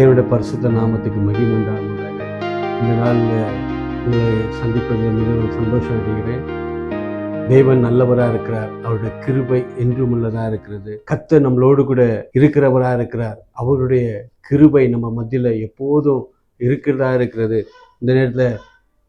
தேவனுடைய பரிசுத்த நாமத்துக்கு மகிமை இந்த நாளில் உங்களை சந்திப்பதில் மிகவும் சந்தோஷம் அடைகிறேன். தேவன் நல்லவராக இருக்கிறார். அவருடைய கிருபை என்றும் உள்ளதாக இருக்கிறது. கத்த நம்மளோடு கூட இருக்கிறவராக இருக்கிறார். அவருடைய கிருபை நம்ம மத்தியில் எப்போதும் இருக்கிறதா இருக்கிறது. இந்த நேரத்தில்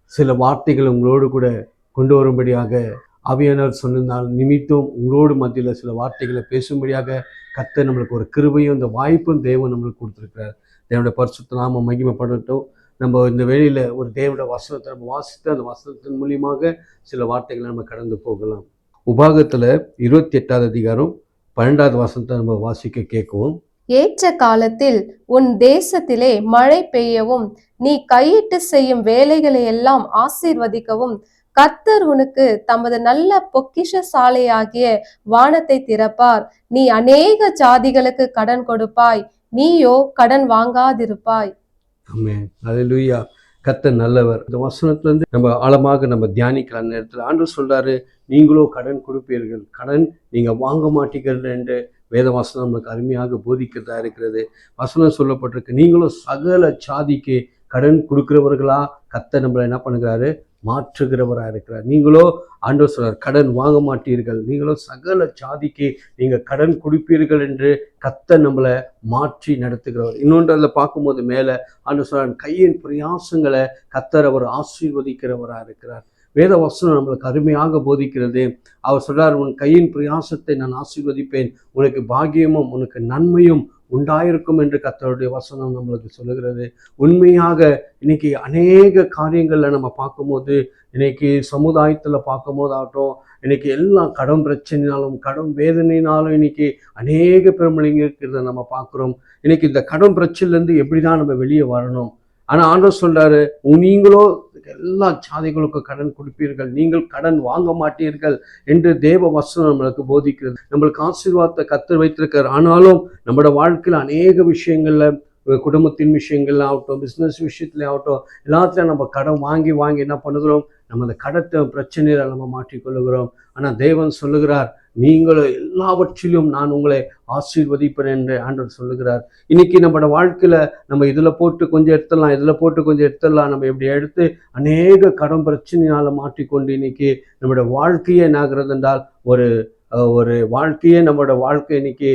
சில வார்த்தைகள் உங்களோடு கூட கொண்டு வரும்படியாக ஆவியானவர் சொன்னிருந்தால் நிமித்தம் உங்களோடு மத்தியில் சில வார்த்தைகளை பேசும்படியாக கத்த நம்மளுக்கு ஒரு கிருபையும் இந்த வாய்ப்பும் தேவன் நம்மளுக்கு கொடுத்துருக்கிறார். தேவனுடைய பரிசுத்த நாம மகிமைப்படட்டும். நம்ம இந்த வெளியில் ஒரு தேவனுடைய வசனத்தை நம்ம வாசித்து அந்த வசனத்தின் மூலியமாக சில வார்த்தைகளை நம்ம கடந்து போகலாம். உபாகத்தில் இருபத்தி எட்டாவது அதிகாரம் பன்னெண்டாவது வசனத்தை நம்ம வாசிக்க கேட்கவும். ஏற்ற காலத்தில் உன் தேசத்திலே மழை பெய்யவும் நீ கையிட்டு செய்யும் வேலைகளை எல்லாம் ஆசீர்வதிக்கவும் கத்தர் உனக்கு தமது நல்ல பொக்கிஷ சாலையாகிய வானத்தை திறப்பார். நீ அநேக ஜாதிகளுக்கு கடன் கொடுப்பாய். நீயோ கடன் வாங்காதிருப்பாய். ஆமென். அல்லேலூயா நல்லவர். இந்த வசனத்துலேருந்து நம்ம ஆழமாக நம்ம தியானிக்கலாம் அந்த நேரத்தில். ஆண்டு சொல்றாரு நீங்களோ கடன் கொடுப்பீர்கள். கடன் நீங்கள் வாங்க மாட்டீர்கள் என்று வேத வசனம் நமக்கு அருமையாக போதிக்கிறதா இருக்கிறது. வசனம் சொல்லப்பட்டிருக்கு நீங்களும் சகல சாதிக்கு கடன் கொடுக்குறவர்களா? கத்தை நம்மளை என்ன பண்ணுகிறாரு? மாற்றுகிறவராக இருக்கிறார். நீங்களோ ஆண்டவர் சொல்றார் கடன் வாங்க மாட்டீர்கள். நீங்களோ சகல சாதிக்கு நீங்கள் கடன் கொடுப்பீர்கள் என்று கத்த நம்மளை மாற்றி நடத்துகிறவர். இன்னொன்று அதில் பார்க்கும்போது மேலே ஆண்டவர் சொல்றார் கையின் பிரயாசங்களை கத்தர் அவர் ஆசீர்வதிக்கிறவராக இருக்கிறார். வேத வசனம் நம்மளுக்கு அருமையாக போதிக்கிறது. அவர் சொல்றார் உன் கையின் பிரயாசத்தை நான் ஆசீர்வதிப்பேன். உனக்கு பாகியமும் உனக்கு நன்மையும் உண்டாயிருக்கும் என்று கத்தருடைய வசனம் நம்மளுக்கு சொல்லுகிறது. உண்மையாக இன்னைக்கு அநேக காரியங்களில் நம்ம பார்க்கும்போது இன்னைக்கு சமுதாயத்தில் பார்க்கும்போது ஆகட்டும் இன்னைக்கு எல்லாம் கடன் பிரச்சனைனாலும் கடன் வேதனைனாலும் இன்னைக்கு அநேக பெருமளிங்க இருக்கிறத நம்ம பார்க்குறோம். இன்னைக்கு இந்த கடன் பிரச்சனைலேருந்து எப்படி தான் நம்ம வெளியே வரணும்? ஆனால் ஆண்டவர் சொல்றாரு நீங்களோ எல்லா சாதிகளுக்கும் கடன் கொடுப்பீர்கள். நீங்கள் கடன் வாங்க மாட்டீர்கள் என்று தேவ வசனம் நம்மளுக்கு போதிக்கிறது. நம்மளுக்கு ஆசீர்வாதத்தை கத்து வைத்திருக்கார். ஆனாலும் நம்மளோட வாழ்க்கையில் அநேக விஷயங்கள்ல குடும்பத்தின் விஷயங்கள்ல ஆகட்டும் பிஸ்னஸ் விஷயத்துல ஆகட்டும் எல்லாத்துலையும் நம்ம கடன் வாங்கி வாங்கி என்ன பண்ணுகிறோம்? நம்ம அந்த கடத்தை பிரச்சனையில நம்ம மாற்றிக்கொள்ளுகிறோம் ஆனால் தேவன் சொல்லுகிறார் நீங்களும் எல்லாவற்றிலும் நான் உங்களை ஆசீர்வதிப்பேன் என்று ஆண்டவர் சொல்லுகிறார். இன்னைக்கு நம்மளோட வாழ்க்கையில் நம்ம இதில் போட்டு கொஞ்சம் எடுத்துடலாம் இதில் போட்டு கொஞ்சம் எடுத்துடலாம். நம்ம இப்படி எடுத்து அநேக கடன் பிரச்சனையால் மாற்றிக்கொண்டு இன்னைக்கு நம்மளோட வாழ்க்கையே என்னாகிறது என்றால் ஒரு ஒரு வாழ்க்கையே நம்மளோட வாழ்க்கை இன்னைக்கு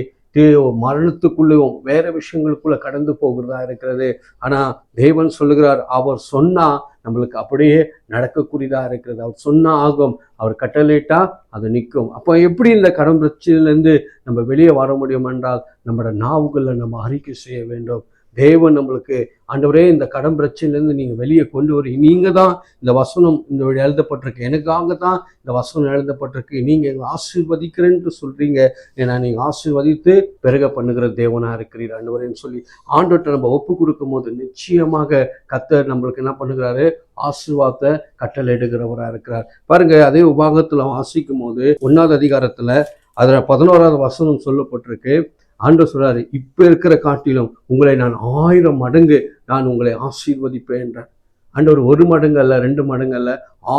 மரணத்துக்குள்ளேயும் வேற விஷயங்களுக்குள்ள கடந்து போகிறதா இருக்கிறது. ஆனா தேவன் சொல்லுகிறார் அவர் சொன்னா நம்மளுக்கு அப்படியே நடக்கக்கூடியதா இருக்கிறது. அவர் சொன்னா ஆகும் அவர் கட்டளையிட்டா அது நிற்கும். அப்போ எப்படி இந்த கடன் பிரச்சனையிலேருந்து நம்ம வெளியே வர முடியும் என்றால் நம்மளோட நாவுகளில் நம்ம அறிக்கை செய்ய வேண்டும். தேவன் நம்மளுக்கு ஆண்டவரே இந்த கடன் பிரச்சனையிலேருந்து நீங்கள் வெளியே கொண்டு வரி. நீங்கள் தான் இந்த வசனம் இந்த வழி எழுதப்பட்டிருக்கு. எனக்காக தான் இந்த வசனம் எழுதப்பட்டிருக்கு. நீங்கள் எங்களை ஆசீர்வதிக்கிறேன்ட்டு சொல்கிறீங்க ஏன்னா நீங்கள் ஆசீர்வதித்து பெருக பண்ணுகிற தேவனாக இருக்கிறீர் ஆண்டவரேன்னு சொல்லி ஆண்டவர்கிட்ட நம்ம ஒப்பு கொடுக்கும் போது நிச்சயமாக கத்தர் நம்மளுக்கு என்ன பண்ணுகிறாரு? ஆசீர்வாதத்தை கட்டளையிடுகிறவராக இருக்கிறார். பாருங்க அதே உபாகத்தில் வாசிக்கும் போது ஒன்றாவது அதிகாரத்தில் அதில் பதினோராவது வசனம் சொல்லப்பட்டிருக்கு. ஆண்டவர் சொல்றாரு இப்போ இருக்கிற காட்டிலும் உங்களை நான் ஆயிரம் மடங்கு நான் உங்களை ஆசீர்வதிப்பேன் என்றார். ஆண்டவர் ஒரு மடங்கு அல்ல ரெண்டு மடங்கு அல்ல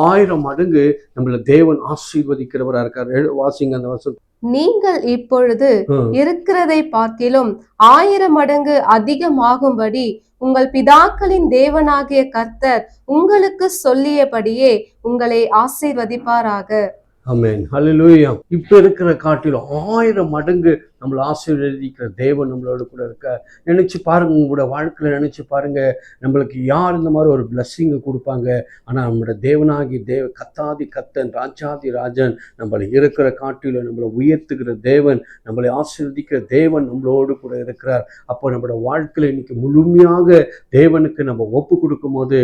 ஆயிரம் மடங்கு நம்மள தேவன் ஆசீர்வதிக்கிறவரா இருக்கார். வாசிங்க அந்த வசனம். நீங்கள் இப்பொழுது. இருக்கிறதை பார்க்கிலும் ஆயிரம் மடங்கு அதிகமாகும்படி உங்கள் பிதாக்களின் தேவனாகிய கர்த்தர் உங்களுக்கு சொல்லியபடியே உங்களை ஆசீர்வதிப்பாராக. ஆமென். ஹalleluya. இப்போ இருக்கிற காட்டிலும் ஆயிரம் மடங்கு நம்மளை ஆசீர்வதிக்கிற தேவன் நம்மளோட கூட இருக்க. நினச்சி பாருங்க உங்களோட வாழ்க்கையில் நினச்சி பாருங்க. நம்மளுக்கு யார் இந்த மாதிரி ஒரு பிளஸ்ஸிங்கை கொடுப்பாங்க? ஆனால் நம்மளோட தேவனாகி தேவ கத்தாதி கத்தன் ராஜாதி ராஜன் நம்மளை இருக்கிற காட்டிலும் நம்மளை உயர்த்துகிற தேவன் நம்மளை ஆசீர்வதிக்கிற தேவன் நம்மளோடு கூட இருக்கிறார். அப்போ நம்மளோட வாழ்க்கையில் இன்னைக்கு முழுமையாக தேவனுக்கு நம்ம ஒப்பு கொடுக்கும் போது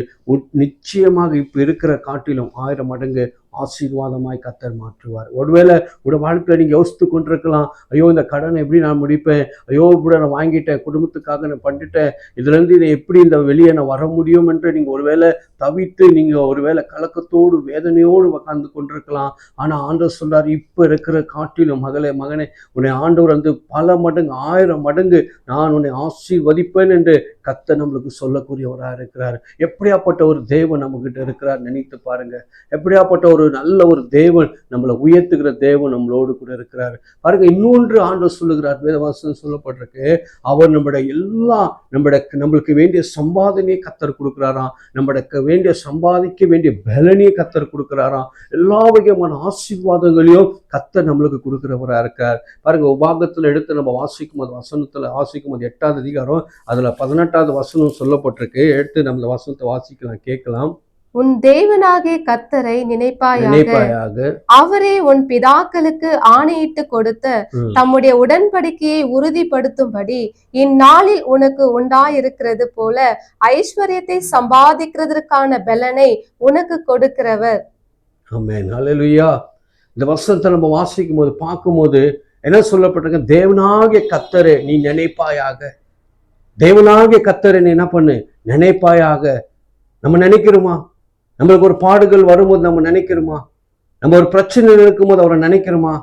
நிச்சயமாக இப்போ இருக்கிற காட்டிலும் ஆயிரம் மடங்கு ஆசீர்வாதமாய் கத்தர் மாற்றுவார். ஒருவேளை உங்களோட வாழ்க்கையில் நீங்கள் யோசித்து கொண்டிருக்கலாம் ஐயோ இந்த கடனை எப்படி நான் முடிப்பேன்? ஐயோ இப்படி நான் வாங்கிட்டேன் குடும்பத்துக்காக நான் பண்ணிட்டேன் இதுலேருந்து இதை எப்படி இந்த வெளியே நான் வர முடியும் என்று நீங்கள் ஒருவேளை தவித்து நீங்கள் ஒருவேளை கலக்கத்தோடு வேதனையோடு உட்கார்ந்து கொண்டிருக்கலாம். ஆனால் ஆண்டவர் சொல்றாரு இப்போ இருக்கிற காட்டிலும் மகளே மகனே உன்னை ஆண்டவர் வந்து பல மடங்கு ஆயிரம் மடங்கு நான் உன்னை ஆசீர்வதிப்பேன் என்று கத்த நம்மளுக்கு சொல்லக்கூடியவராக இருக்கிறார். எப்படியாப்பட்ட ஒரு தேவன் நம்மகிட்ட இருக்கிறார் நினைத்து பாருங்க. எப்படியாப்பட்ட ஒரு நல்ல ஒரு தேவன் நம்மளை உயர்த்துகிற தேவன் நம்மளோடு கூட இருக்கிறார். பாருங்க இன்னொன்று ஆண்டவர் சொல்லுகிறார் வேதவாசன் சொல்லப்பட்டிருக்கு. அவர் நம்முடைய எல்லா நம்மளுடைய நம்மளுக்கு வேண்டிய சம்பாதனையை கத்தர் கொடுக்குறாராம். நம்மளுக்கு வேண்டிய சம்பாதிக்க வேண்டிய பலனையை கத்தர் கொடுக்குறாராம். எல்லா வகையான ஆசீர்வாதங்களையும் கத்தர் நம்மளுக்கு கொடுக்குறவரா இருக்கார். பாருங்க உபாகத்துல எடுத்து நம்ம வாசிக்கும் போது வசனத்துல வாசிக்கும் போது எட்டாவது அதிகாரம் அதுல பதினெட்டாவது வசனம் சொல்லப்பட்டிருக்கு. எடுத்து நம்ம வசனத்தை வாசிக்கலாம் கேட்கலாம். உன் தேவனாகிய கத்தரை நினைப்பாயாக. அவரே உன் பிதாக்களுக்கு ஆணையிட்டு கொடுத்த. தம்முடைய உடன்படிக்கையை உறுதிப்படுத்தும்படி இந்நாளில் உனக்கு உண்டாயிருக்கிறது போல ஐஸ்வர்யத்தை சம்பாதிக்கிறதற்கான பலனை உனக்கு கொடுக்கிறவர். ஆமென். ஹalleluya. இந்த வசனத்தை நம்ம வாசிக்கும் போது பார்க்கும்போது என்ன சொல்லப்பட்டிருக்க? தேவனாகிய கத்தரை நீ நினைப்பாயாக. தேவனாகிய கத்தரை நீ என்ன பண்ணு? நினைப்பாயாக. நம்ம நினைக்கிறோமா? நம்மளுக்கு ஒரு பாடுகள் வரும்போது நம்ம நினைக்கிறோமா? நம்ம ஒரு பிரச்சனை இருக்கும்போது அவரை நினைக்கிறோமா?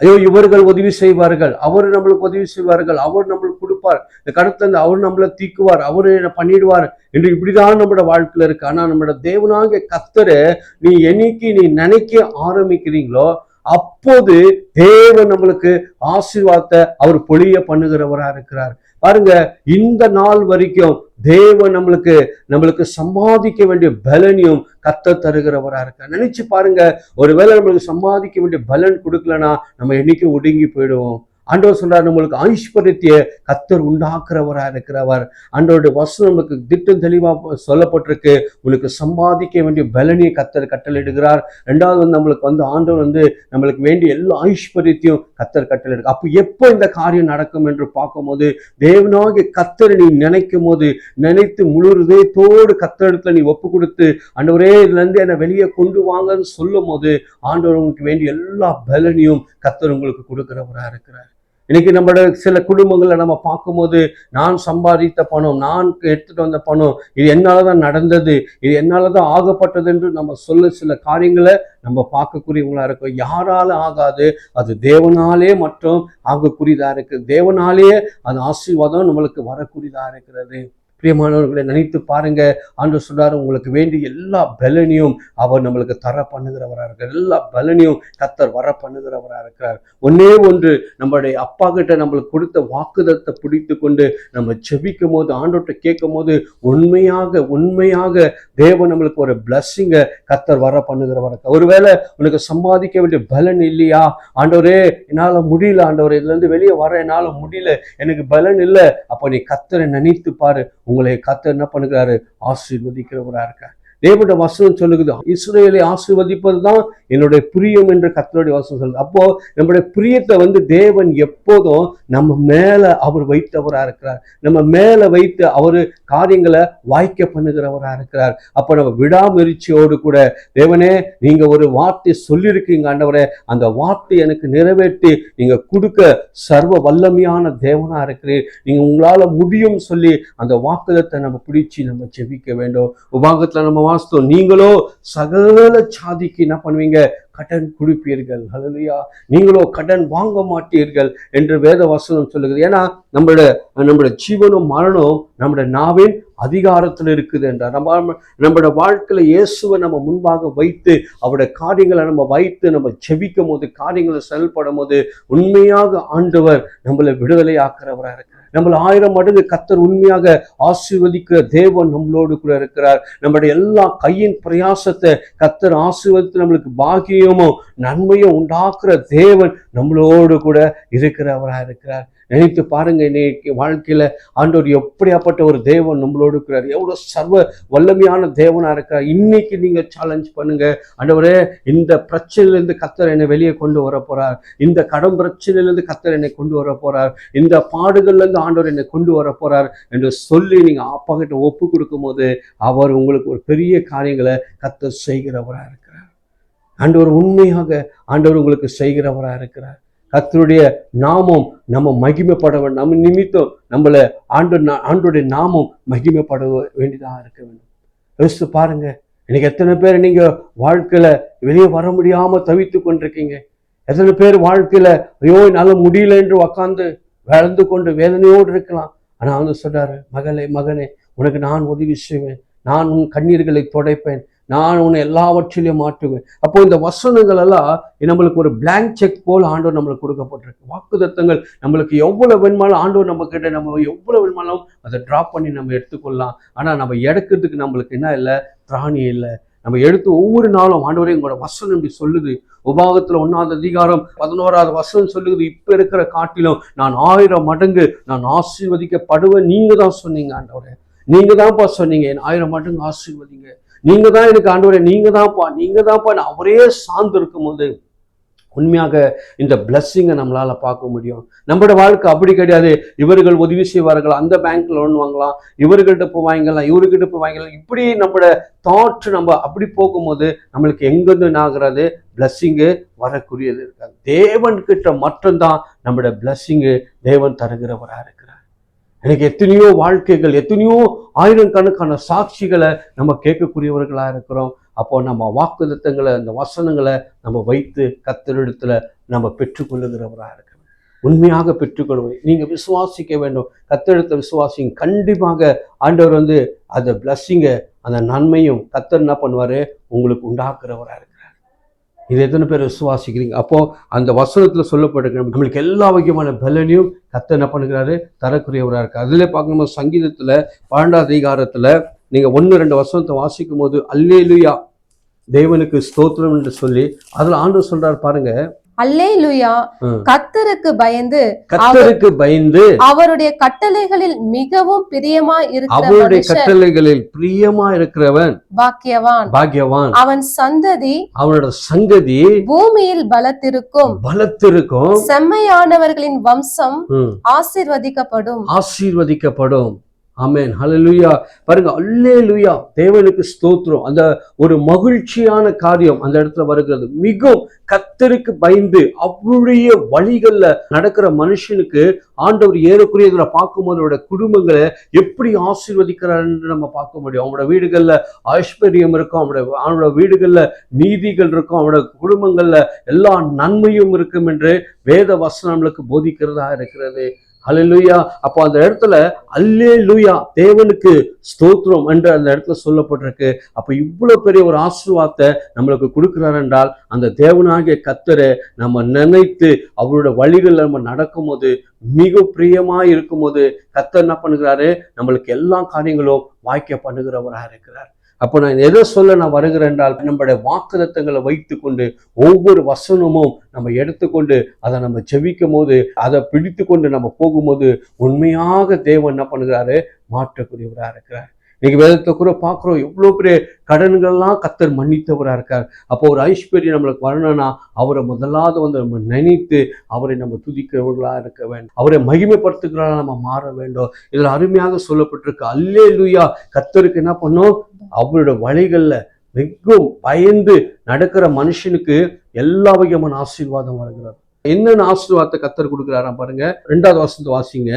ஐயோ இவர்கள் உதவி செய்வார்கள். அவர் நம்மளுக்கு உதவி செய்வார்கள். அவர் நம்மளுக்கு கொடுப்பார். இந்த கடத்துல அவர் நம்மளை தீக்குவார் அவர் என்ன பண்ணிடுவார் என்று இப்படிதான் நம்மளோட வாழ்க்கையில இருக்கு. ஆனா நம்மளோட தேவனாகிய கத்தரு நீ என்னைக்கு நீ நினைக்க ஆரம்பிக்கிறீங்களோ அப்போது தேவன் நம்மளுக்கு ஆசீர்வாதத்தை அவர் பொழிய பண்ணுகிறவரா இருக்கிறார். பாருங்க இந்த நாள் வரைக்கும் தேவன் நம்மளுக்கு நம்மளுக்கு சம்பாதிக்க வேண்டிய பலனையும் கத்த தருகிறவரா இருக்கார். நினைச்சு பாருங்க ஒருவேளை நம்மளுக்கு சம்பாதிக்க வேண்டிய பலன் கொடுக்கலன்னா நம்ம என்னைக்கு ஒடுங்கி போயிடுவோம். ஆண்டவர் சொல்றார் நம்மளுக்கு ஐஸ்வர்யத்தைய கத்தர் உண்டாக்குறவராக இருக்கிறவர். ஆண்டவருடைய வசனம் நமக்கு திட்டம் தெளிவாக சொல்லப்பட்டிருக்கு. உங்களுக்கு சம்பாதிக்க வேண்டிய பலனியை கத்தர் கட்டளையிடுகிறார். ரெண்டாவது வந்து நம்மளுக்கு வந்து ஆண்டவர் வந்து நம்மளுக்கு வேண்டிய எல்லா ஐஸ்வர்யத்தையும் கத்தர் கட்டளையிடுங்க அப்போ எப்போ இந்த காரியம் நடக்கும் என்று பார்க்கும்போது தேவனாகிய கத்தரை நீ நினைக்கும் போது நினைத்து முழு இதயத்தோடு கத்தரிடத்துல நீ ஒப்பு கொடுத்து ஆண்டவரே இதுல இருந்து என்னை வெளியே கொண்டு வாங்கன்னு சொல்லும் போது ஆண்டவர் உங்களுக்கு வேண்டிய எல்லா பலனையும் கத்தர் உங்களுக்கு கொடுக்குறவராக இருக்கிறார். இன்னைக்கு நம்மளோட சில குடும்பங்களை நம்ம பார்க்கும்போது நான் சம்பாதித்த பணம் நான் எடுத்துட்டு வந்த பணம் இது என்னால தான் நடந்தது இது என்னால தான் ஆகப்பட்டது என்று நம்ம சொல்ல சில காரியங்களை நம்ம பார்க்கக்கூடியவங்களா இருக்கும். யாரால ஆகாது அது தேவனாலே மட்டும் ஆகக்கூடியதா இருக்கு. தேவனாலேயே அது ஆசீர்வாதம் நம்மளுக்கு வரக்கூடியதா இருக்கிறது. பிரியமானவர்களை நினைத்து பாருங்க. ஆண்டு சொல்றாரு உங்களுக்கு வேண்டிய எல்லா பலனையும் அவர் நம்மளுக்கு தர பண்ணுகிறவரா இருக்கிறார். எல்லா பலனையும் கத்தர் வர பண்ணுகிறவரா இருக்கிறார். ஒன்னே ஒன்று நம்மளுடைய அப்பா கிட்ட நம்மளுக்கு கொடுத்த வாக்குதத்தை பிடித்து கொண்டு நம்ம செபிக்கும் போது ஆண்டோட்ட கேட்கும் போது உண்மையாக உண்மையாக தேவன் நம்மளுக்கு ஒரு பிளஸ்ஸிங்கை கத்தர் வர பண்ணுகிறவராக இருக்கார். ஒருவேளை உனக்கு சம்பாதிக்க வேண்டிய பலன் இல்லையா? ஆண்டவரே என்னால முடியல ஆண்டவர் இதுல இருந்து வெளியே வர என்னால முடியல எனக்கு பலன் இல்லை. அப்ப நீ கத்தரை நினைத்து பாரு. உங்களை கத்த என்ன பண்ணுகிறாரு? ஆசீர்வதிக்கிறவராக இருக்கார். தேவனுடைய வசனம் சொல்லுகிறது. இஸ்ரேலை ஆசீர்வதிப்பது தான் என்னுடைய பிரியம் என்று கத்தருடைய வசனம் சொல்லுது. அப்போ நம்முடைய பிரியத்தை வந்து தேவன் எப்போதும் நம்ம மேல அவர் வைத்தவராக இருக்கிறார். நம்ம மேல வைத்து அவரு காரியங்களை வாய்க்க பண்ணுகிறவராக இருக்கிறார். அப்போ நம்ம விடாமுயற்சியோடு கூட தேவனே நீங்க ஒரு வார்த்தை சொல்லியிருக்கீங்க ஆண்டவரே அந்த வார்த்தை எனக்கு நிறைவேற்றி நீங்க கொடுக்க சர்வ வல்லமையான தேவனா இருக்கிறீர். நீங்க உங்களால முடியும் சொல்லி அந்த வாக்குதத்தை நம்ம பிடிச்சி நம்ம ஜெபிக்க வேண்டும். உபாகத்துல நம்ம வாசித்தோம் நீங்களோ சகல சாதிக்கு என்ன பண்ணுவீங்க? கடன் கொடுப்பீர்கள். ஹலலியா நீங்களோ கடன் வாங்க மாட்டீர்கள் என்று வேத வசனம் சொல்லுகிறது. ஏன்னா நம்மளோட நம்மளோட ஜீவனும் மரணம் நம்மளோட நாவின் அதிகாரத்தில் இருக்குது என்றார். நம்ம நம்மளோட வாழ்க்கையில இயேசுவை நம்ம முன்பாக வைத்து அவருடைய காரியங்களை நம்ம வைத்து நம்ம ஜெபிக்கும் போது காரியங்களை செயல்படும் போது உண்மையாக ஆண்டவர் நம்மளை விடுதலை ஆக்குறவராக இருக்கிறார் நம்மள ஆயிரம் மடங்கு கத்தர் உண்மையாக ஆசீர்வதிக்கிற தேவன் நம்மளோடு கூட இருக்கிறார். நம்மளுடைய எல்லா கையின் பிரயாசத்தை கத்தர் ஆசீர்வதித்து நம்மளுக்கு பாக்கியமும் நன்மையும் உண்டாக்குற தேவன் நம்மளோடு கூட இருக்கிறவராக இருக்கிறார் நினைத்து பாருங்க இன்னைக்கு வாழ்க்கையில ஆண்டவர் எப்படியாப்பட்ட ஒரு தேவன் நம்மளோடு இருக்கிறார். எவ்வளவு சர்வ வல்லமையான தேவனா இருக்கிறார் இன்னைக்கு நீங்க சேலஞ்ச் பண்ணுங்க. ஆண்டவரே இந்த பிரச்சனையிலேருந்து கத்தர் என்னை வெளியே கொண்டு வர போறார் இந்த கடன் பிரச்சனையிலேருந்து கத்தர் என்னை கொண்டு வர போறார் இந்த பாடுகள்ல இருந்து ஆண்டவர் என்னை கொண்டு வர போறார் என்று சொல்லி நீங்க அப்பா கிட்ட ஒப்பு கொடுக்கும் போது அவர் உங்களுக்கு ஒரு பெரிய காரியங்களை கத்தர் செய்கிறவராக இருக்கிறார். ஆண்டவர் உண்மையாக ஆண்டவர் உங்களுக்கு செய்கிறவராக இருக்கிறார். கத்தருடைய நாமம் நம்ம மகிமைப்பட வேண்டும். நம்ம நிமித்தம் நம்மளை ஆண்டு ஆண்டுடைய நாமம் மகிமைப்பட வேண்டியதாக இருக்க வேண்டும். யோசித்து பாருங்க. இன்னைக்கு எத்தனை பேர் நீங்க வாழ்க்கையில வெளியே வர முடியாம தவித்து கொண்டிருக்கீங்க. எத்தனை பேர் வாழ்க்கையில ஐயோ என்னால முடியல என்று உக்காந்து வளர்ந்து கொண்டு வேதனையோடு இருக்கலாம். ஆனா வந்து சொல்றாரு மகளே மகனே உனக்கு நான் உதவி செய்வேன். நான் உன் கண்ணீர்களை துடைப்பேன். நான் உன்னை எல்லாவற்றிலையும் மாற்றுவேன். அப்போ இந்த வசனங்கள் எல்லாம் நம்மளுக்கு ஒரு பிளாங்க் செக் போல் ஆண்டோர் நம்மளுக்கு கொடுக்கப்பட்டிருக்கு. வாக்குதத்தங்கள் நம்மளுக்கு எவ்வளவு வேணுமாலும் ஆண்டோர் நம்ம கிட்ட நம்ம எவ்வளவு வேணுமாலும் அதை ட்ராப் பண்ணி நம்ம எடுத்துக்கொள்ளலாம். ஆனா நம்ம எடுக்கிறதுக்கு நம்மளுக்கு என்ன இல்லை? திராணி இல்லை. நம்ம எடுத்து ஒவ்வொரு நாளும் ஆண்டவரையும் உங்களோட வசனம் இப்படி சொல்லுது. உபாகத்தில் ஒன்றாவது அதிகாரம் பதினோராவது வசனம் சொல்லுது. இப்போ இருக்கிற காட்டிலும் நான் ஆயிரம் மடங்கு நான் ஆசீர்வதிக்கப்படுவேன். நீங்கள் தான் சொன்னீங்க ஆண்டவரே. நீங்கள் தான்ப்பா சொன்னீங்க. என் ஆயிரம் மடங்கு ஆசீர்வதிங்க. நீங்க தான் எனக்கு ஆண்டவரே நீங்க தான்ப்பா நீங்க தான்ப்பா நான் அவரே சார்ந்து இருக்கும்போது உண்மையாக இந்த பிளஸ்ஸிங்கை நம்மளால் பார்க்க முடியும். நம்மளோட வாழ்க்கை அப்படி கிடையாது. இவர்கள் உதவி செய்வார்கள்? அந்த பேங்க் லோன் வாங்கலாம். இவர்கிட்ட போய் வாங்கிக்கலாம். இவர்கிட்ட போய் வாங்கிக்கலாம். இப்படி நம்மளோட தாட் நம்ம அப்படி போகும்போது நம்மளுக்கு எங்கிருந்து என்ன ஆகுறது? பிளஸ்ஸிங்கு வரக்கூடியது இருக்காது. தேவன்கிட்ட மட்டும்தான் நம்மளோட பிளஸ்ஸிங்கு தேவன் தருகிறவராக இருக்கிறார். எனக்கு எத்தனையோ வாழ்க்கைகள் எத்தனையோ ஆயிரக்கணக்கான சாட்சிகளை நம்ம கேட்கக்கூடியவர்களாக இருக்கிறோம். அப்போ நம்ம வாக்குத்தத்தங்களை அந்த வசனங்களை நம்ம வைத்து கத்தரிடத்துல நம்ம பெற்றுக்கொள்ளுகிறவராக இருக்கிறோம். உண்மையாக பெற்றுக்கொள்வோம். நீங்கள் விசுவாசிக்க வேண்டும். கத்தெடுத்த விசுவாசிங்க. கண்டிப்பாக ஆண்டவர் வந்து அந்த பிளஸ்ஸிங்கை அந்த நன்மையும் கத்தர் என்ன பண்ணுவார்? உங்களுக்கு உண்டாக்குறவராக இருக்கு இது எத்தனை பேர் விசுவாசிக்கிறீங்க? அப்போது அந்த வசனத்தில் சொல்லப்பட்டிருக்க நம்மளுக்கு எல்லா வகையான பலனையும் கத்த என்ன பண்ணுகிறாரு? தரக்குரியவராக இருக்கு அதில் பார்க்கும்போது சங்கீதத்தில் பன்னெண்டாம் அதிகாரத்தில் நீங்கள் ஒன்று ரெண்டு வசனத்தை வாசிக்கும் போது அல்லேலுயா தேவனுக்கு ஸ்தோத்திரம் என்று சொல்லி அதில் ஆண்டு சொல்கிறார் பாருங்கள் அல்லேலூயா. ம். கத்தருக்கு பயந்து கத்தருக்கு பயந்து அவருடைய கட்டளைகளில் மிகவும் பிரியமா இருக்கிற அவருடைய கட்டளைகளில் பிரியமா இருக்கிறவன். பாக்கியவான். பாக்கியவான். அவன் சந்ததி அவனோட சங்கதி பூமியில் பலத்திருக்கும். பலத்திருக்கும். செம்மையானவர்களின் வம்சம் ஆசீர்வதிக்கப்படும். ஆசீர்வதிக்கப்படும். ஆமென். ஹalleluya. பாருங்க அல்லே அல்லேலூயா. தேவனுக்கு ஸ்தோத்திரம். அந்த ஒரு மகிழ்ச்சியான காரியம் அந்த இடத்துல வருகிறது. மிகவும் கத்தருக்கு பயந்து அவருடைய வழிகளில் நடக்கிற மனுஷனுக்கு ஆண்டவர் ஏறக்குரிய இதில் பார்க்கும்போது அவரோட குடும்பங்களை எப்படி ஆசீர்வதிக்கிறாருன்னு நம்ம பார்க்க முடியும். அவங்களோட வீடுகளில் ஐஸ்வர்யம் இருக்கும். அவங்களோட அவனோட வீடுகளில் நீதிகள் இருக்கும். அவனோட குடும்பங்கள்ல எல்லா நன்மையும் இருக்கும் என்று வேத வசனம் நம்மளுக்கு போதிக்கிறதா இருக்கிறது. ஹalleluya. அப்போ அந்த இடத்துல அல்லே லூயா தேவனுக்கு ஸ்தோத்திரம் என்று அந்த இடத்துல சொல்லப்பட்டிருக்கு. அப்போ இவ்வளவு பெரிய ஒரு ஆசீர்வாதத்தை நம்மளுக்கு கொடுக்குறாரு என்றால் அந்த தேவனாகிய கத்தரை நம்ம நினைத்து அவரோட வழிகளில் நம்ம நடக்கும்போது மிக பிரியமாக இருக்கும்போது கத்தர் என்ன பண்ணுகிறாரு? நம்மளுக்கு எல்லா காரியங்களும் வாய்க்க பண்ணுகிறவராக இருக்கிறார். அப்போ நான் எதை சொல்ல நான் வருகிறேன் என்றால் நம்முடைய வாக்குதத்தங்களை வைத்துக்கொண்டு ஒவ்வொரு வசனமும் நம்ம எடுத்துக்கொண்டு அதை நம்ம ஜெபிக்கும் போது அதை பிடித்து கொண்டு நம்ம போகும்போது உண்மையாக தேவன் என்ன பண்ணுகிறாரு? மாற்றக்கூடியவராக இருக்கிறார். இன்னைக்கு வேதத்தை கூட பார்க்குறோம் எவ்வளோ பெரிய கடன்கள்லாம் கத்தர் மன்னித்தவராக இருக்கார். அப்போ ஒரு ஐஸ்வர்யம் நம்மளுக்கு வரணும்னா அவரை முதலாவது வந்து நம்ம நினைத்து அவரை நம்ம துதிக்கிறவர்களாக இருக்க வேண்டும். அவரை மகிமைப்படுத்துகிறவர்களாக நம்ம மாற வேண்டும். இதில் அருமையாக சொல்லப்பட்டிருக்கு. அல்லே லூயா கத்தருக்கு என்ன பண்ணும்? அவரோட வழிகளில் மிகவும் பயந்து நடக்கிற மனுஷனுக்கு எல்லா வகையான ஆசீர்வாதம் வருகிறார் என்னென்ன ஆசீர்வாதத்தை கத்தர் கொடுக்குறாராம் பாருங்க. ரெண்டாவது வாசத்தை வாசிங்க.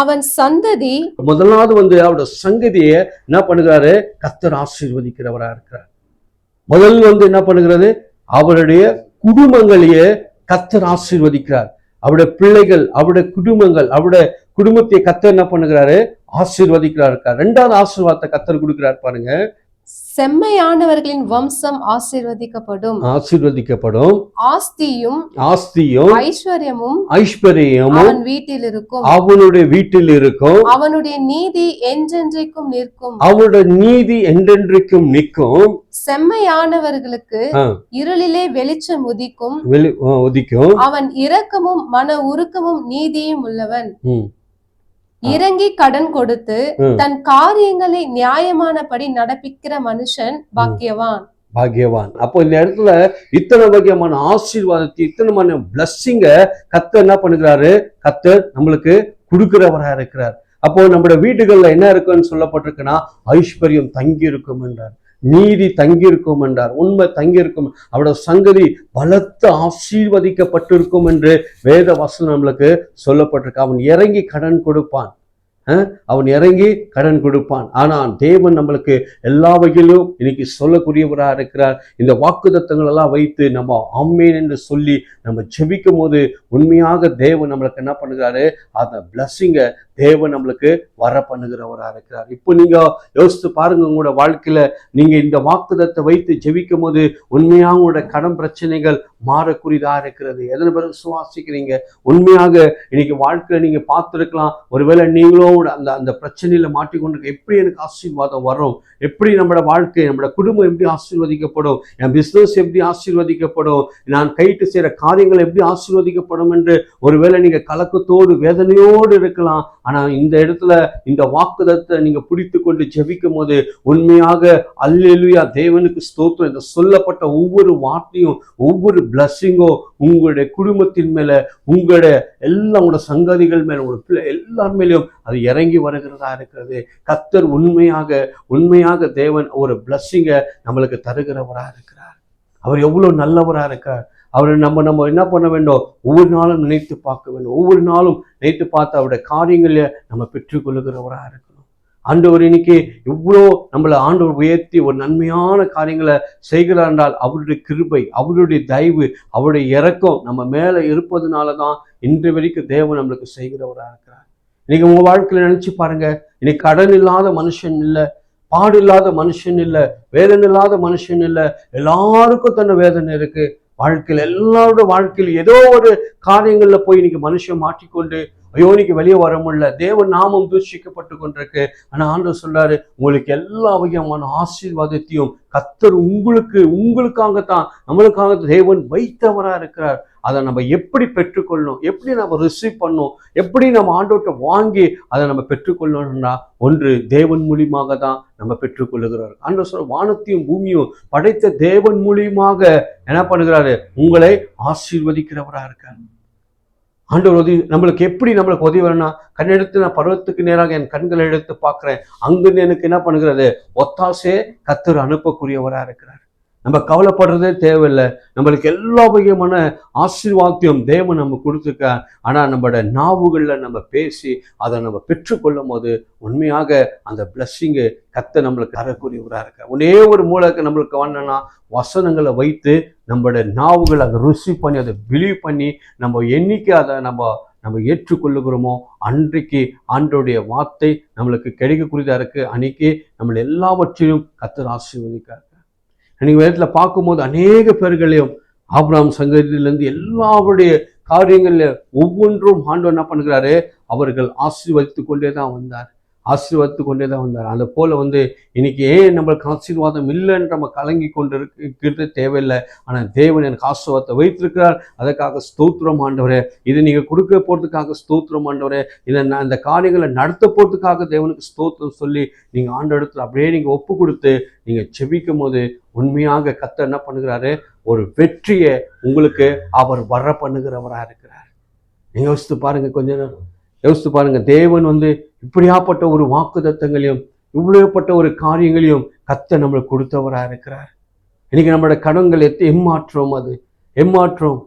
அவன் சந்ததி முதலாவது வந்து அவரோட சங்கதியை என்ன பண்ணுகிறாரு? கத்தர் ஆசீர்வதிக்கிறவரா இருக்கிறார். முதல் வந்து என்ன பண்ணுகிறது? அவருடைய குடும்பங்களையே கத்தர் ஆசீர்வதிக்கிறார். அவருடைய பிள்ளைகள் அவருடைய குடும்பங்கள் அவருடைய குடும்பத்தை கத்தர் என்ன பண்ணுகிறாரு? ஆசீர்வதிக்கிறார். இருக்கார் ரெண்டாவது ஆசீர்வாதத்தை கத்தர் கொடுக்கிறார் பாருங்க. செம்மையானவர்களின் வம்சம் ஆசீர்வதிக்கப்படும். ஆசீர்வதிக்கப்படும். ஆஸ்தியும் ஆஸ்தியும் ஐஸ்வர்யமும் ஐஸ்வர்யமும் அவன் வீட்டில் இருக்கும் அவனுடைய வீட்டில் இருக்கும் அவனுடைய நீதி என்றென்றைக்கும் நிற்கும். அவனுடைய நீதி என்றென்றைக்கும் நிற்கும். செம்மையானவர்களுக்கு. இருளிலே வெளிச்சம் உதிக்கும். உதிக்கும். அவன் இரக்கமும் மன உருக்கமும் நீதியும் உள்ளவன். இறங்கி கடன் கொடுத்து. தன் காரியங்களை நியாயமானபடி நடப்பிக்கிற மனுஷன் பாக்கியவான். பாக்கியவான். அப்போ இந்த இடத்துல இத்தனை வகையான ஆசீர்வாதத்தை இத்தனை பிளஸ்ஸிங்க கத்தர் என்ன பண்ணுகிறாரு? கத்தர் நம்மளுக்கு கொடுக்கிறவராக இருக்கிறார். அப்போ நம்மளோட வீடுகள்ல என்ன இருக்குன்னு சொல்லப்பட்டிருக்குன்னா ஐஸ்வர்யம் தங்கி இருக்கும் என்றார். நீதி தங்கியிருக்கும் என்றார் உண்மை தங்கியிருக்கும். அவரோட சங்கதி பலத்த ஆசீர்வதிக்கப்பட்டிருக்கும் என்று வேத வசனம் நம்மளுக்கு சொல்லப்பட்டிருக்கு. அவன் இறங்கி கடன் கொடுப்பான். அவன் இறங்கி கடன் கொடுப்பான். ஆனால் தேவன் நம்மளுக்கு எல்லா வகையிலும் இன்னைக்கு சொல்லக்கூடியவராக இருக்கிறார். இந்த வாக்குத்தத்தங்கள் எல்லாம் வைத்து நம்ம ஆம்மேன் என்று சொல்லி நம்ம ஜெபிக்கும் போது உண்மையாக தேவன் நம்மளுக்கு என்ன பண்ணுகிறாரு? அந்த பிளஸ்ஸிங்கை தேவன் நம்மளுக்கு வர பண்ணுகிறவராக இருக்கிறார். இப்போ நீங்கள் யோசித்து பாருங்க உங்களோட வாழ்க்கையில் நீங்கள் இந்த வாக்குதத்தை வைத்து ஜெபிக்கும் போது உண்மையாக உங்களோட கடன் பிரச்சனைகள் மாறக்கூடியதாக இருக்கிறது. எத்தனை பேர் சுவாசிக்கிறீங்க உண்மையாக இன்னைக்கு வாழ்க்கையில் நீங்கள் பார்த்துருக்கலாம். ஒருவேளை நீங்களும் அந்த அந்த பிரச்சனையில் மாட்டிக்கொண்டு எப்படி எனக்கு ஆசீர்வாதம் வரும்? எப்படி நம்மளோட வாழ்க்கை நம்மளோட குடும்பம் எப்படி ஆசீர்வதிக்கப்படும்? என் பிஸ்னஸ் எப்படி ஆசீர்வதிக்கப்படும்? நான் கைட்டு செய்கிற காரியங்கள் எப்படி ஆசீர்வதிக்கப்படும் என்று ஒருவேளை நீங்கள் கலக்கத்தோடு வேதனையோடு இருக்கலாம். ஆனால் இந்த இடத்துல இந்த வாக்குதத்தை நீங்கள் பிடித்து கொண்டு ஜெபிக்கும் போது உண்மையாக அல்லேலூயா தேவனுக்கு ஸ்தோத்திரம். இந்த சொல்லப்பட்ட ஒவ்வொரு வார்த்தையும் ஒவ்வொரு பிளஸ்ஸிங்கோ உங்களுடைய குடும்பத்தின் மேலே உங்களுடைய எல்லா உங்களோட சங்கதிகள் மேலே உங்களோட பிள்ளை எல்லார் மேலேயும் அது இறங்கி வருகிறதா இருக்கிறது. கத்தர் உண்மையாக உண்மையாக தேவன் ஒரு பிளஸ்ஸிங்கை நம்மளுக்கு தருகிறவராக இருக்கிறார். அவர் எவ்வளோ நல்லவராக இருக்கிறார் அவரை நம்ம நம்ம என்ன பண்ண வேண்டும்? ஒவ்வொரு நாளும் நினைத்து பார்க்க வேண்டும். ஒவ்வொரு நாளும் நினைத்து பார்த்து அவருடைய காரியங்களை நம்ம பெற்றுக்கொள்கிறவராக இருக்கணும். ஆண்டவர் இன்னைக்கு இவ்வளோ நம்மளை ஆண்டவர் உயர்த்தி ஒரு நன்மையான காரியங்களை செய்கிறார் என்றால் அவருடைய கிருபை அவருடைய தயவு அவருடைய இறக்கம் நம்ம மேலே இருப்பதுனால தான் இன்று வரைக்கும் தேவன் நம்மளுக்கு செய்கிறவராக இருக்கிறார். இன்னைக்கு உங்க வாழ்க்கையில நினைச்சு பாருங்க. இன்னைக்கு கடன் இல்லாத மனுஷன் இல்லை பாடு இல்லாத மனுஷன் இல்லை வேதனை இல்லாத மனுஷன் இல்லை எல்லாருக்கும் தன்னை வேதனை இருக்கு. வாழ்க்கையில் எல்லாரோட வாழ்க்கையில் ஏதோ ஒரு காரியங்கள்ல போய் இன்னைக்கு மனுஷன் மாட்டிக்கொண்டு ஐயோ இன்னைக்கு வெளியே வர முடியல. தேவ நாமம் தூஷிக்கப்பட்டு கொண்டிருக்கு. ஆனா ஆண்டு சொல்றாரு உங்களுக்கு எல்லா வகையான ஆசீர்வாதத்தையும் கத்தர் உங்களுக்கு உங்களுக்காகத்தான் நம்மளுக்காக தேவன் வைத்தவராக இருக்கிறார். அதை நம்ம எப்படி பெற்றுக்கொள்ளணும்? எப்படி நம்ம ரிசீவ் பண்ணணும்? எப்படி நம்ம ஆண்டோட்ட வாங்கி அதை நம்ம பெற்றுக்கொள்ளணும்னா ஒன்று தேவன் மூலியமாக தான் நம்ம பெற்றுக்கொள்ளுகிறார். ஆண்டவர் சொல்ற வானத்தையும் பூமியும் படைத்த தேவன் மூலியமாக என்ன பண்ணுகிறாரு? உங்களை ஆசீர்வதிக்கிறவராக இருக்கார். ஆண்டவர் உதவி நம்மளுக்கு எப்படி நம்மளுக்கு உதவி வரணும்னா கண்ணெடுத்து நான் பருவத்துக்கு நேராக என் கண்களை எடுத்து பார்க்குறேன். அங்கிருந்து எனக்கு என்ன பண்ணுகிறது? ஒத்தாசே கத்தர் அனுப்பக்கூடியவராக இருக்கிறார். நம்ம கவலைப்படுறதே தேவையில்லை. நம்மளுக்கு எல்லா வகையான ஆசீர்வாத்தியம் தேவன் நம்ம கொடுத்துருக்க ஆனால் நம்மளோட நாவுகளில் நம்ம பேசி அதை நம்ம பெற்றுக்கொள்ளும் போது உண்மையாக அந்த பிளஸ்ஸிங்கு கத்த நம்மளுக்கு தரக்கூடியவராக இருக்க ஒரே ஒரு மூலக்கு நம்மளுக்கு வேணும்னா வசனங்களை வைத்து நம்மளோட நாவுகளை அதை ருசி பண்ணி அதை பிலீவ் பண்ணி நம்ம எண்ணிக்கை அதை நம்ம நம்ம ஏற்றுக்கொள்ளுகிறோமோ அன்றைக்கு ஆண்டோடைய வார்த்தை நம்மளுக்கு கிடைக்கக்கூடியதாக இருக்குது அன்றைக்கி நம்மளை எல்லாவற்றையும் கத்தர் ஆசீர்வதிக்கார். நீங்கள் வேதத்தில் பார்க்கும்போது அநேக பேர்களையும் ஆப்ராம் சங்கத்திலிருந்து எல்லாருடைய காரியங்களில் ஒவ்வொன்றும் ஆண்டவர் என்ன பண்ணுகிறாரு? அவர்கள் ஆசீர்வதித்து கொண்டே தான் வந்தார். ஆசீர்வதித்து கொண்டே தான் வந்தார். அந்த போல வந்து இன்னைக்கு ஏன் நம்மளுக்கு ஆசீர்வாதம் இல்லைன்னு நம்ம கலங்கி கொண்டு இருக்கிறது தேவையில்லை. ஆனால் தேவன் எனக்கு ஆசீர்வாதத்தை வைத்திருக்கிறார். அதற்காக ஸ்தோத்திரம் ஆண்டவரே. இது நீங்கள் கொடுக்க போகிறதுக்காக ஸ்தோத்திரம் ஆண்டவரே. இதை நான் இந்த காரியங்களை நடத்த போகிறதுக்காக தேவனுக்கு ஸ்தோத்திரம் சொல்லி நீங்கள் ஆண்ட இடத்துல அப்படியே நீங்கள் ஒப்பு கொடுத்து நீங்கள் செபிக்கும் போது உண்மையாக கத்த என்ன பண்ணுகிறாரு? ஒரு வெற்றியை உங்களுக்கு அவர் வர பண்ணுகிறவராக இருக்கிறார். நீங்கள் யோசித்து பாருங்கள் கொஞ்ச நேரம். யோசித்து பாருங்க தேவன் வந்து இப்படியாப்பட்ட ஒரு வாக்குத்தத்தங்களையும் இவ்வளவுப்பட்ட ஒரு காரியங்களையும் கத்த நம்மளுக்கு கொடுத்தவராக இருக்கிறார். இன்னைக்கு நம்மளோட கடன்கள் எத்த எம்மாற்றம் அது. எம்மாற்றம்.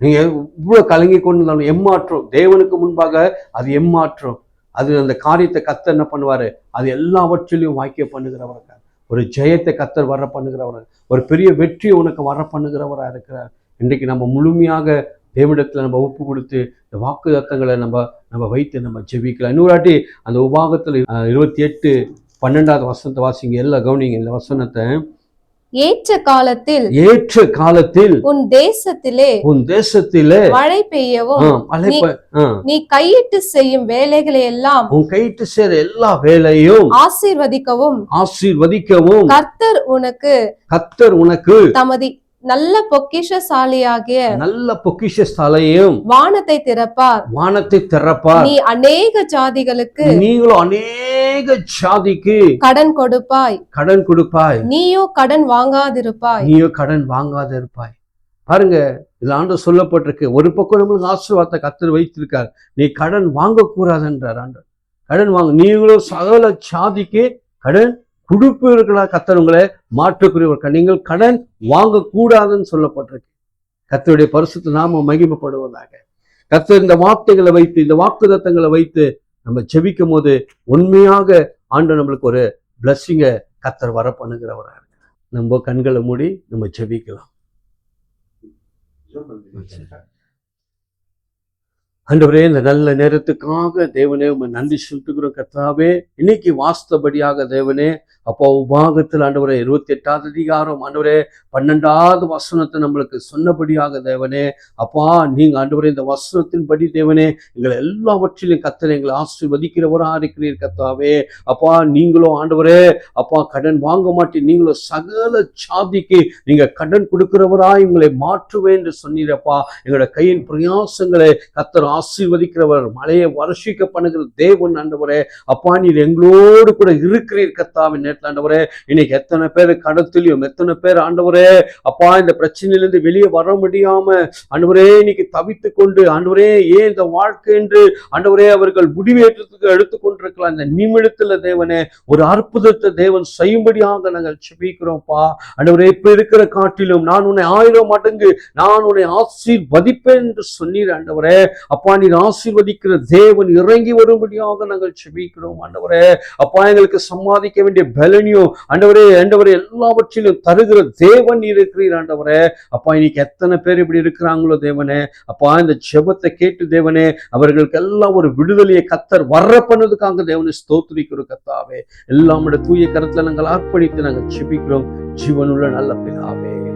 நீங்கள் இவ்வளோ கலங்கி கொண்டு இருந்தாலும் எம்மாற்றம். தேவனுக்கு முன்பாக அது எம்மாற்றம். அது அந்த காரியத்தை கத்த என்ன பண்ணுவார்? அது எல்லாவற்றிலையும் வாக்கிய பண்ணுகிறவராக ஒரு ஜெயத்தை கத்தர் வர பண்ணுகிறவர் ஒரு பெரிய வெற்றியை உனக்கு வர பண்ணுகிறவராக இருக்கிறார். இன்றைக்கு நம்ம முழுமையாக தேவனிடத்தில் நம்ம ஒப்பு கொடுத்து இந்த வாக்கு நம்ம நம்ம வைத்து நம்ம ஜெபிக்கலாம். இன்னொரு வாட்டி அந்த உபாகத்தில் இருபத்தி எட்டு பன்னெண்டாவது வசனத்தை வாசிங்க. எல்லாம் கவனிங்க இந்த வசனத்தை. ஏற்ற காலத்தில் ஏற்ற காலத்தில் உன் தேசத்திலே உன் தேசத்திலே மழை பெய்யவும் நீ கையிட்டு செய்யும் வேலைகளை எல்லாம் உன் கைட்டு சேர எல்லா வேலையும் ஆசீர்வதிக்கவும் ஆசீர்வதிக்கவும் கர்த்தர் உனக்கு கத்தர் உனக்கு தமது நல்ல பொக்கிஷசாலியாகிய நல்ல பொக்கிஷ ஸ்தலையும் வானத்தை திறப்பார். வானத்தை திறப்பார். நீ அநேக ஜாதிகளுக்கு நீங்களும் அநேக ஜாதிக்கு கடன் கொடுப்பாய். கடன் கொடுப்பாய். நீயோ கடன் வாங்காதிருப்பாய். நீயோ கடன் வாங்காத இருப்பாய் பாருங்க இது ஆண்டு சொல்லப்பட்டிருக்கு. ஒரு பக்கம் நம்மளுக்கு ஆசீர்வாதத்தை கத்தர் வைத்திருக்கார். நீ கடன் வாங்கக்கூடாதுன்றார் ஆண்டு கடன் வாங்க நீங்களும் சகல சாதிக்கு கடன் கொடுப்பீர்களா கத்தர் உங்களை மாற்றக்கூடியவர்கள் நீங்கள் கடன் வாங்கக்கூடாதுன்னு சொல்லப்பட்டிருக்கு. கத்தருடைய பரிசுத்த நாம மகிமைப்படுவதாக. கத்தர் இந்த வார்த்தைகளை வைத்து இந்த வாக்குதத்தங்களை வைத்து நம்ம ஜெபிக்கும் போது உண்மையாக ஆண்டு நம்மளுக்கு ஒரு பிளஸ்ஸிங்கை கத்தர் வர பண்ணுகிறவரா இருக்கு நம்ம கண்களை மூடி நம்ம ஜெபிக்கலாம். அன்றுவரே இந்த நல்ல நேரத்துக்காக தேவனே உங்க நன்றி செலுத்துகிறோம் கத்தாவே இன்னைக்கு வாஸ்தபடியாக தேவனே அப்போ உபாகத்தில் ஆண்டவரே இருபத்தி எட்டாவது அதிகாரம் ஆண்டவரே பன்னெண்டாவது வசனத்தை நம்மளுக்கு சொன்னபடியாக தேவனே அப்பா நீங்க ஆண்டவரே இந்த வசனத்தின்படி தேவனே எங்களை எல்லாவற்றிலும் கத்தனை எங்களை ஆசீர்வதிக்கிறவரா இருக்கிறீர் கத்தாவே. அப்பா நீங்களும் ஆண்டவரே அப்பா கடன் வாங்க மாட்டேன் நீங்களும் சகல சாதிக்கு நீங்க கடன் கொடுக்கிறவரா எங்களை மாற்றுவேன் என்று சொன்னீரப்பா எங்களோட கையின் பிரயாசங்களை கத்தர் ஆசீர்வதிக்கிறவர் மழையை வருஷிக்க பண்ணுகிற தேவன் ஆண்டவரே. அப்பா நீர் எங்களோடு கூட இருக்கிறீர் கத்தாவின் நேரத்தில் ஆண்டவரே இன்னைக்கு எத்தனை பேர் கடத்திலையும் எத்தனை பேர் ஆண்டவரே அப்பா இந்த பிரச்சனையிலிருந்து வெளியே வர முடியாம ஆண்டவரே இன்னைக்கு தவித்து கொண்டு ஆண்டவரே ஏன் இந்த வாழ்க்கை என்று ஆண்டவரே அவர்கள் முடிவேற்றத்துக்கு எடுத்துக்கொண்டிருக்கலாம். இந்த நிமிடத்துல தேவனே ஒரு அற்புதத்தை தேவன் செய்யும்படியாக நாங்கள் செபிக்கிறோம்ப்பா ஆண்டவரே இப்ப இருக்கிற காட்டிலும் நான் உன்னை ஆயிரம் மடங்கு நான் உன்னை ஆசீர்வதிப்பேன் என்று சொன்னீர் ஆண்டவரே. அப்பா நீர் ஆசீர்வதிக்கிற தேவன் இறங்கி வரும்படியாக நாங்கள் செபிக்கிறோம் ஆண்டவரே. அப்பா எங்களுக்கு சம்பாதிக்க வேண்டிய பலனையும் ஆண்டவரே ஆண்டவரே எல்லாவற்றிலும் தருகிற தேவன் இருக்கிறீர் ஆண்டவரே. அப்பா இன்னைக்கு எத்தனை பேர் இப்படி இருக்கிறாங்களோ தேவனே. அப்பா இந்த செபத்தை கேட்டு தேவனே அவர்களுக்கு எல்லாம் ஒரு விடுதலையை கத்தர் வர்ற பண்ணதுக்காக தேவனை ஸ்தோத்திரிக்கிற கத்தாவே. எல்லாமே தூய கருத்துல நாங்கள் அர்ப்பணித்து நாங்கள் செபிக்கிறோம் ஜீவனுள்ள நல்ல பிதாவே.